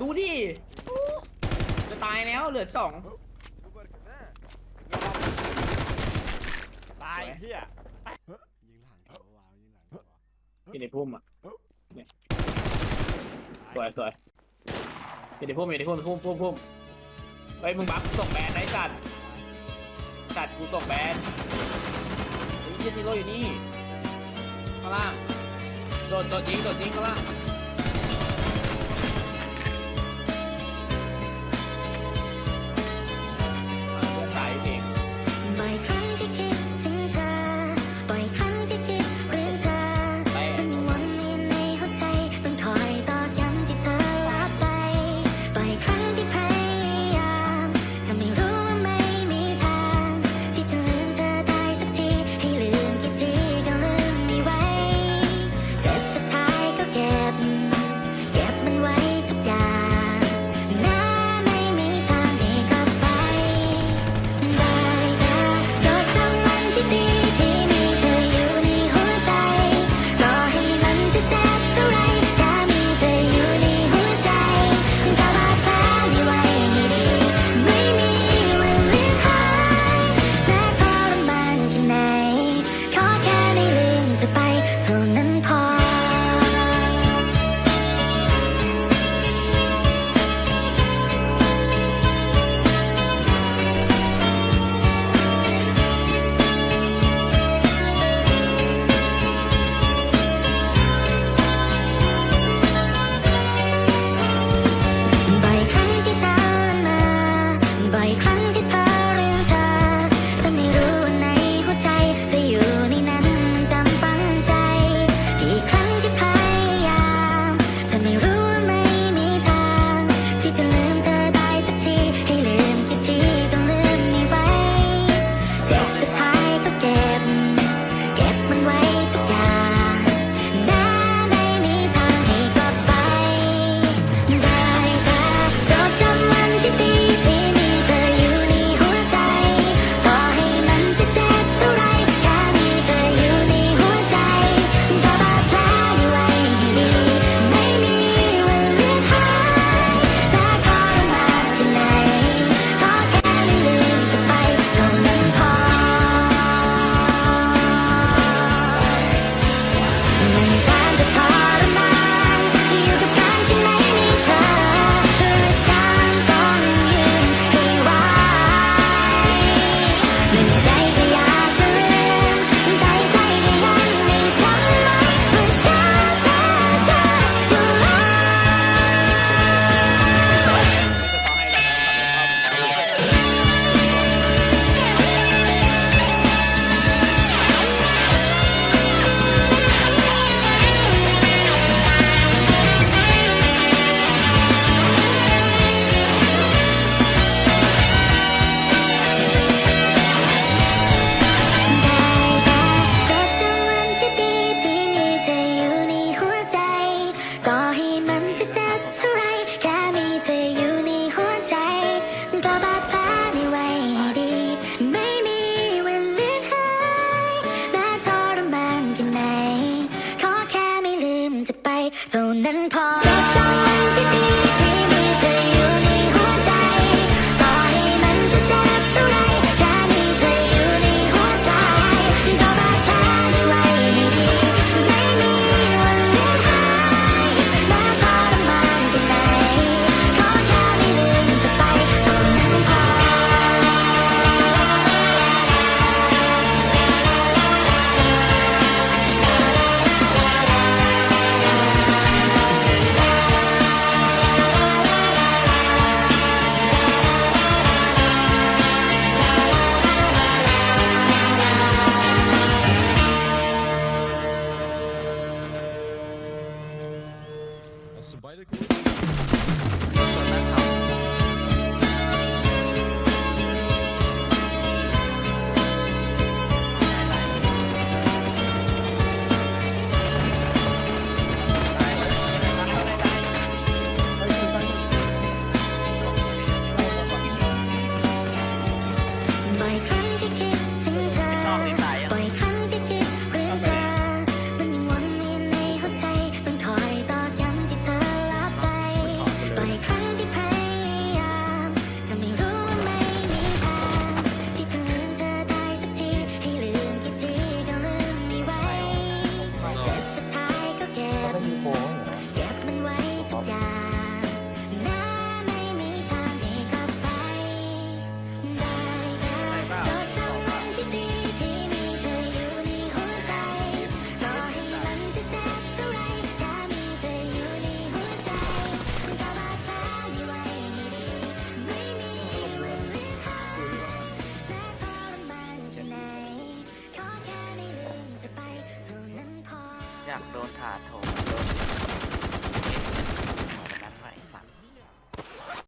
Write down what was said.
ดูดิจะตายแล้วเหลือสองตายเฮียยิงหลังวาวยิงหลังพี่ในพุ่มอะสวยสวยอยู่ในพุ่มอยู่ในพุ่มพุ่มพุ่มพุ่มไปมึงบัฟส่งแบนไอ้สัตว์สัตว์กูส่งแบนไอ้เหี้ยซีโรอยู่นี่ข้างล่างโดดโดดยิงโดดยิงข้างล่าง อยากโดนถาโถม